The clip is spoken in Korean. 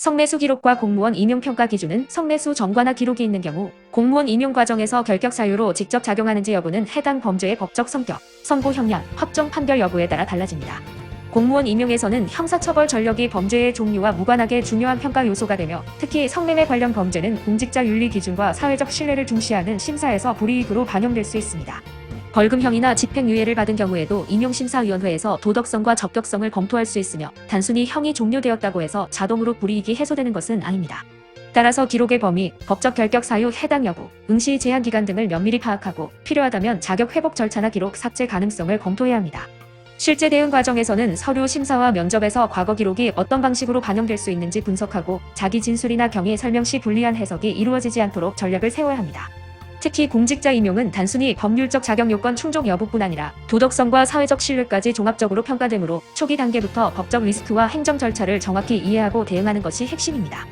성매수 기록과 공무원 임용 평가 기준은 성매수 전과나 기록이 있는 경우 공무원 임용 과정에서 결격 사유로 직접 작용하는지 여부는 해당 범죄의 법적 성격, 선고 형량, 확정 판결 여부에 따라 달라집니다. 공무원 임용에서는 형사처벌 전력이 범죄의 종류와 무관하게 중요한 평가 요소가 되며 특히 성매매 관련 범죄는 공직자 윤리 기준과 사회적 신뢰를 중시하는 심사에서 불이익으로 반영될 수 있습니다. 벌금형이나 집행유예를 받은 경우에도 임용심사위원회에서 도덕성과 적격성을 검토할 수 있으며 단순히 형이 종료되었다고 해서 자동으로 불이익이 해소되는 것은 아닙니다. 따라서 기록의 범위, 법적 결격 사유 해당 여부, 응시 제한 기간 등을 면밀히 파악하고 필요하다면 자격 회복 절차나 기록 삭제 가능성을 검토해야 합니다. 실제 대응 과정에서는 서류 심사와 면접에서 과거 기록이 어떤 방식으로 반영될 수 있는지 분석하고 자기 진술이나 경위 설명 시 불리한 해석이 이루어지지 않도록 전략을 세워야 합니다. 특히 공직자 임용은 단순히 법률적 자격 요건 충족 여부뿐 아니라 도덕성과 사회적 신뢰까지 종합적으로 평가되므로 초기 단계부터 법적 리스크와 행정 절차를 정확히 이해하고 대응하는 것이 핵심입니다.